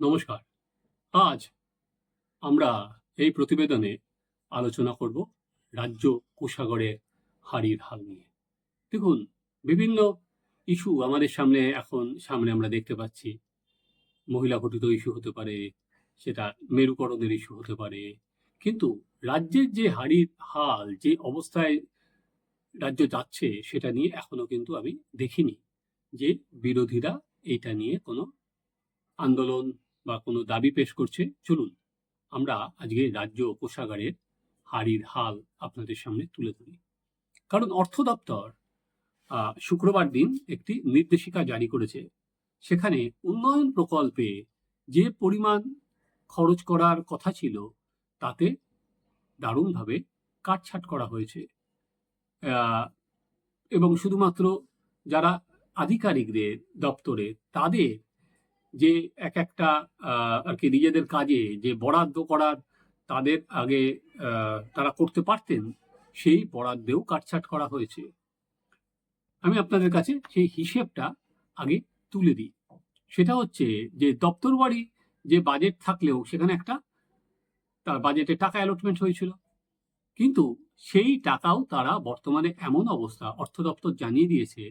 নমস্কার। আজ আমরা এই প্রতিবেদনে আলোচনা করব রাজ্য কোষাগরের হারির হাল নিয়ে। দেখুন, বিভিন্ন ইস্যু আমাদের সামনে এখন সামনে আমরা দেখতে পাচ্ছি। মহিলা ঘটিত ইস্যু হতে পারে, সেটা মেরুকরণের ইস্যু হতে পারে। কিন্তু রাজ্যের যে হারির হাল, যে অবস্থায় রাজ্য যাচ্ছে, সেটা নিয়ে এখনও কিন্তু আমি দেখিনি যে বিরোধীরা এটা নিয়ে কোনো আন্দোলন বা কোনো দাবি পেশ করছে, চলুন আমরা আজকে রাজ্য কোষাগারের হারির হাল আপনাদের সামনে তুলে ধরি। কারণ অর্থ দপ্তর শুক্রবার দিন একটি নির্দেশিকা জারি করেছে। সেখানে উন্নয়ন প্রকল্পে যে পরিমাণ খরচ করার কথা ছিল, তাতে দারুণভাবে কাটছাট করা হয়েছে। এবং শুধুমাত্র যারা আধিকারিকদের দপ্তরে, তাদের যে এক একটা আর কি নিজেদের কাজে যে বরাদ্দ করার তাদের আগে তারা করতে পারতেন, সেই বরাদ্দেও কাটছাট করা হয়েছে। আমি আপনাদের কাছে সেই হিসেবটা আগে তুলে দিই। সেটা হচ্ছে যে দপ্তর বাড়ি যে বাজেট থাকলেও সেখানে একটা, তার বাজেটে টাকা অ্যালটমেন্ট হয়েছিল। কিন্তু সেই টাকাও তারা বর্তমানে এমন অবস্থা অর্থ দপ্তর জানিয়ে দিয়েছে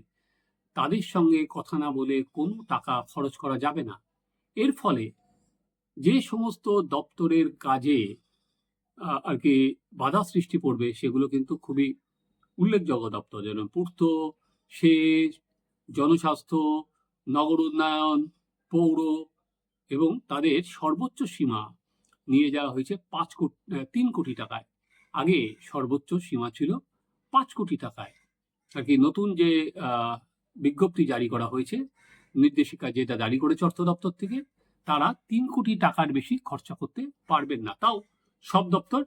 তাদের সঙ্গে কথা না বলে কোনো টাকা খরচ করা যাবে না। এর ফলে যে সমস্ত দপ্তরের কাজে আর কি বাধা সৃষ্টি পড়বে, সেগুলো কিন্তু খুবই উল্লেখযোগ্য দপ্তর। যেমন পূর্ত, সেচ, জনস্বাস্থ্য, নগর উন্নয়ন, পৌর এবং তাদের সর্বোচ্চ সীমা নিয়ে যাওয়া হয়েছে পাঁচ কোটি তিন কোটি টাকায়। আগে সর্বোচ্চ সীমা ছিল পাঁচ কোটি টাকায়। আর কি নতুন যে বিজ্ঞপ্তি জারি করা হয়েছে। নির্দেশিকা যেটা জারি করেছে অর্থ দপ্তর থেকে, তারা তিন কোটি টাকার বেশি খরচা করতে পারবেন না। তাও সব দপ্তর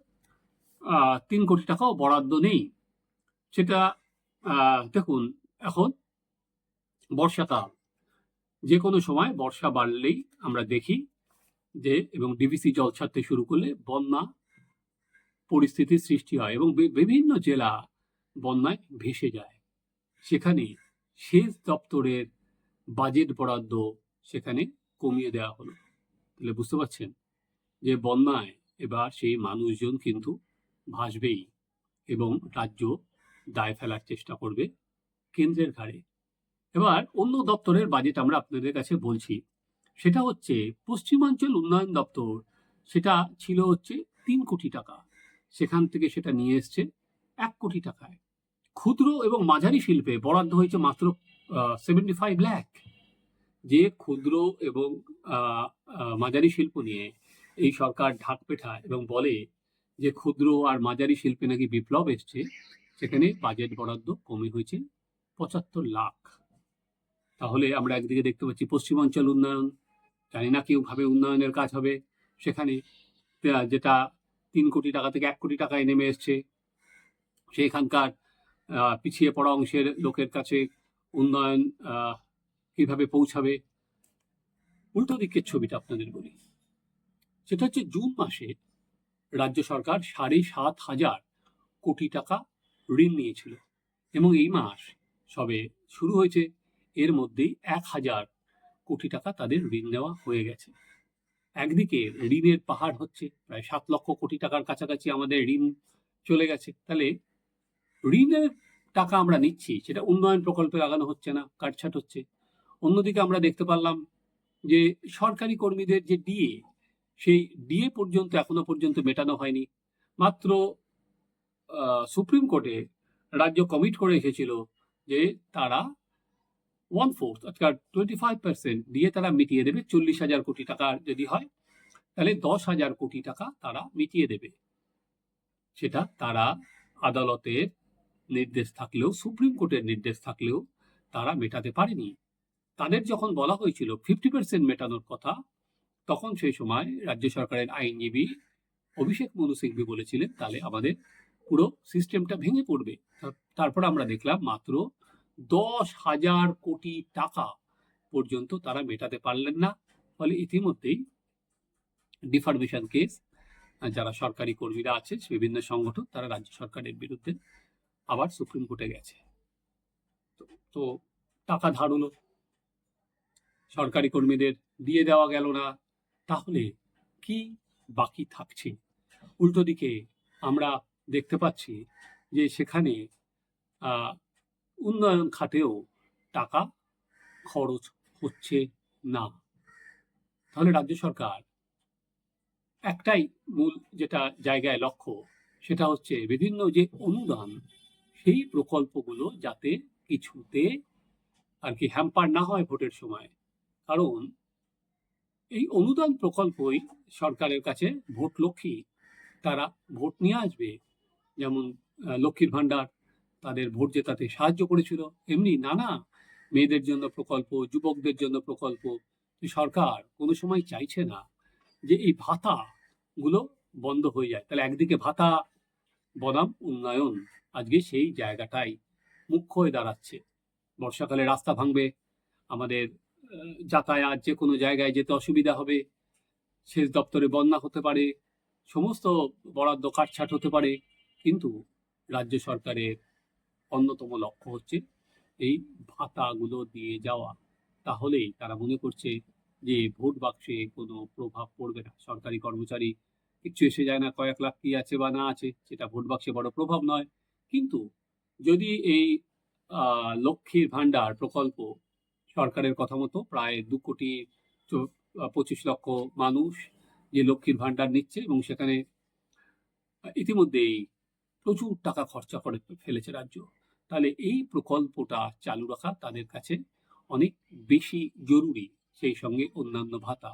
তিন কোটি টাকাও বরাদ্দ নেই। সেটা দেখুন, এখন বর্ষাকাল যে কোনো সময় বর্ষা বাড়লেই আমরা দেখি যে, এবং ডিভিসি জল ছাড়তে শুরু করলে বন্যা পরিস্থিতির সৃষ্টি হয় এবং বিভিন্ন জেলা বন্যায় ভেসে যায়। সেখানে সেচ দপ্তরের বাজেট বরাদ্দ সেখানে কমিয়ে দেওয়া হলো। তাহলে বুঝতে পারছেন যে বন্যায় এবার সেই মানুষজন কিন্তু ভাসবেই এবং রাজ্য দায় ফেলার চেষ্টা করবে কেন্দ্রের ঘাড়ে। এবার অন্য দপ্তরের বাজেট আমরা আপনাদের কাছে বলছি। সেটা হচ্ছে পশ্চিমাঞ্চল উন্নয়ন দপ্তর। সেটা ছিল হচ্ছে তিন কোটি টাকা। সেখান থেকে সেটা নিয়ে এসছে এক কোটি টাকায়। ক্ষুদ্র এবং মাঝারি শিল্পে বরাদ্দ হয়েছে মাত্র সেভেন্টি ফাইভ ল্যাক যে ক্ষুদ্র এবং মাঝারি শিল্প নিয়ে এই সরকার ঢাক পেঠায় এবং বলে যে ক্ষুদ্র আর মাঝারি শিল্পে নাকি বিপ্লব এসছে, সেখানে বাজেট বরাদ্দ কমে হয়েছে পঁচাত্তর লাখ। তাহলে আমরা একদিকে দেখতে পাচ্ছি পশ্চিমাঞ্চল উন্নয়ন, জানি না কেউ ভাবে উন্নয়নের কাজ হবে। সেখানে যেটা তিন কোটি টাকা থেকে এক কোটি টাকায় নেমে এসছে, সেখানকার পিছিয়ে পড়া অংশের লোকের কাছে উন্নয়ন কীভাবে পৌঁছাবে? উল্টো দিকের ছবিটা আপনাদের বলি। সেটা হচ্ছে জুন মাসে রাজ্য সরকার সাড়ে সাত হাজার কোটি টাকা ঋণ নিয়েছিল এবং এই মাস সবে শুরু হয়েছে। এর মধ্যেই এক হাজার কোটি টাকা তাদের ঋণ নেওয়া হয়ে গেছে। একদিকে ঋণের পাহাড় হচ্ছে, প্রায় সাত লক্ষ কোটি টাকার কাছাকাছি আমাদের ঋণ চলে গেছে। তাহলে ঋণের টাকা আমরা নিচ্ছি, সেটা উন্নয়ন প্রকল্পে লাগানো হচ্ছে না, কাটছাট হচ্ছে। অন্যদিকে আমরা দেখতে পারলাম যে সরকারি কর্মীদের যে ডিএ, সেই ডিএ পর্যন্ত এখনও পর্যন্ত মেটানো হয়নি। মাত্র সুপ্রিম কোর্টে রাজ্য কমিট করে এসেছিল যে তারা ওয়ান ফোর্থ অর্থাৎ টোয়েন্টি ফাইভ পার্সেন্ট দিয়ে তারা মিটিয়ে দেবে চল্লিশ হাজার কোটি টাকা যদি হয়, তাহলে দশ হাজার কোটি টাকা তারা মিটিয়ে দেবে। সেটা তারা আদালতের নির্দেশ থাকলেও, সুপ্রিম কোর্টের নির্দেশ থাকলেও তারা মেটাতে পারেনি। তাদের যখন বলা হয়েছিল ফিফটি পার্সেন্ট মেটানোর কথা, তখন সেই সময় রাজ্য সরকারের আইনজীবী অভিষেক মনু সিংভি বলেছিলেন, তাহলে আমাদের পুরো সিস্টেমটা ভেঙে পড়বে। তারপর আমরা দেখলাম মাত্র দশ হাজার কোটি টাকা পর্যন্ত তারা মেটাতে পারলেন না। ফলে ইতিমধ্যেই ডিফার্মেশন কেস, যারা সরকারি কর্মীরা আছে, বিভিন্ন সংগঠন, তারা রাজ্য সরকারের বিরুদ্ধে আবার সুপ্রিম কোর্টে গেছে। তো- টাকা ধার হলো সরকারি কর্মীদের দিয়ে দেওয়া গেল না। তাহলে কি বাকি থাকছে? উল্টো দিকে আমরা দেখতে পাচ্ছি যে সেখানে উন্নয়ন খাতেও টাকা খরচ হচ্ছে না। তাহলে রাজ্য সরকার একটাই মূল যেটা জায়গায় লক্ষ্য, সেটা হচ্ছে বিভিন্ন যে অনুদান সেই প্রকল্পগুলো যাতে কিছুতে আর কি হ্যাম্পার না হয় ভোটের সময়। কারণ এই অনুদান প্রকল্পই সরকারের কাছে ভোট লক্ষ্মী, তারা ভোট নিয়ে আসবে। যেমন লক্ষ্মীর ভাণ্ডার তাদের ভোট জেতাতে সাহায্য করেছিল। এমনি নানা মেয়েদের জন্য প্রকল্প, যুবকদের জন্য প্রকল্প সরকার কোনো সময় চাইছে না যে এই ভাতা গুলো বন্ধ হয়ে যায়। তাহলে একদিকে ভাতা, বনাম, উন্নয়ন। আজকে সেই জায়গাটাই মুখ্য হয়ে দাঁড়াচ্ছে। বর্ষাকালে রাস্তা ভাঙবে, আমাদের যাতায়াত যে কোনো জায়গায় যেতে অসুবিধা হবে, সেচ দপ্তরে বন্যা হতে পারে, সমস্ত বরাদ্দ কাটছাট হতে পারে, কিন্তু রাজ্য সরকারের অন্যতম লক্ষ্য হচ্ছে এই ভাতাগুলো দিয়ে যাওয়া। তাহলেই তারা মনে করছে যে ভোট বাক্সে কোনো প্রভাব পড়বে না। সরকারি কর্মচারী, কিচ্ছু এসে যায় না কয়েক লাখ কি আছে বা না আছে, সেটা ভোট বাক্সে বড় প্রভাব নয়। কিন্তু যদি এই লক্ষ্মীর ভাণ্ডার প্রকল্প সরকারের কথা মতো প্রায় দু কোটি পঁচিশ লক্ষ মানুষ যে লক্ষ্মীর ভাণ্ডার নিচ্ছে এবং সেখানে ইতিমধ্যেই প্রচুর টাকা খরচা করে ফেলেছে রাজ্য তাহলে এই প্রকল্পটা চালু রাখা তাদের কাছে অনেক বেশি জরুরি সেই সঙ্গে অন্যান্য ভাতা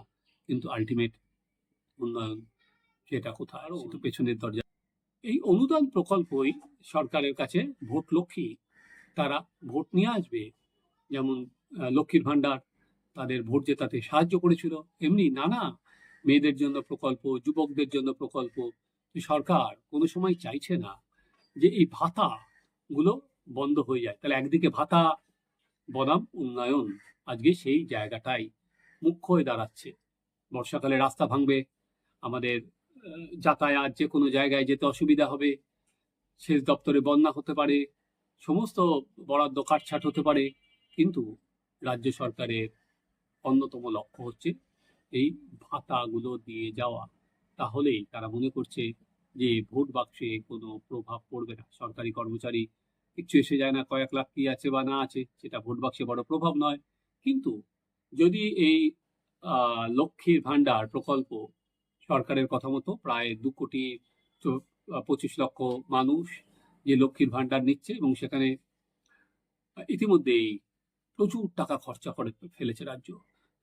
কিন্তু আলটিমেট উন্নয়ন সেটা কোথায়? সেটা পেছনের দরজা এই অনুদান প্রকল্পই সরকারের কাছে ভোট লক্ষ্মী। তারা ভোট নিয়ে আসবে। যেমন লক্ষ্মীর ভাণ্ডার তাদের ভোট জেতাতে সাহায্য করেছিল। এমনি নানা মেয়েদের জন্য প্রকল্প, যুবকদের জন্য প্রকল্প। সরকার কোনো সময় চাইছে না যে এই ভাতা গুলো বন্ধ হয়ে যায়। তাহলে একদিকে ভাতা, বনাম, উন্নয়ন। আজকে সেই জায়গাটাই মুখ্য হয়ে দাঁড়াচ্ছে। বর্ষাকালে রাস্তা ভাঙবে। আমাদের যাতায়াত যে কোনো জায়গায় যেতে অসুবিধা হবে, সেচ দপ্তরে বন্যা হতে পারে, সমস্ত বরাদ্দ কাটছাট হতে পারে, কিন্তু রাজ্য সরকারের অন্যতম লক্ষ্য হচ্ছে এই ভাতাগুলো দিয়ে যাওয়া। তাহলেই তারা মনে করছে যে ভোট বাক্সে কোনো প্রভাব পড়বে না। সরকারি কর্মচারী কিচ্ছু এসে যায় না, কয়েক লাখ কি আছে বা না আছে, সেটা ভোট বাক্সে বড় প্রভাব নয়। কিন্তু যদি এই লক্ষ্মীর ভাণ্ডার প্রকল্প সরকারের কথা মতো প্রায় দু কোটি পঁচিশ লক্ষ মানুষ যে লক্ষ্মীর ভাণ্ডার নিচ্ছে এবং সেখানে ইতিমধ্যেই প্রচুর টাকা খরচা করে ফেলেছে রাজ্য।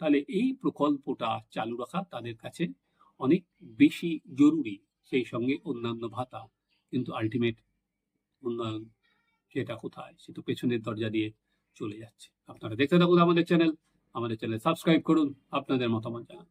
তাহলে এই প্রকল্পটা চালু রাখা তাদের কাছে অনেক বেশি জরুরি, সেই সঙ্গে অন্যান্য ভাতা, কিন্তু আলটিমেট উন্নয়ন সেটা কোথায়? সে তো পেছনের দরজা দিয়ে চলে যাচ্ছে। আপনারা দেখতে থাকুন আমাদের চ্যানেল আমাদের চ্যানেল সাবস্ক্রাইব করুন, আপনাদের মতামত জানান।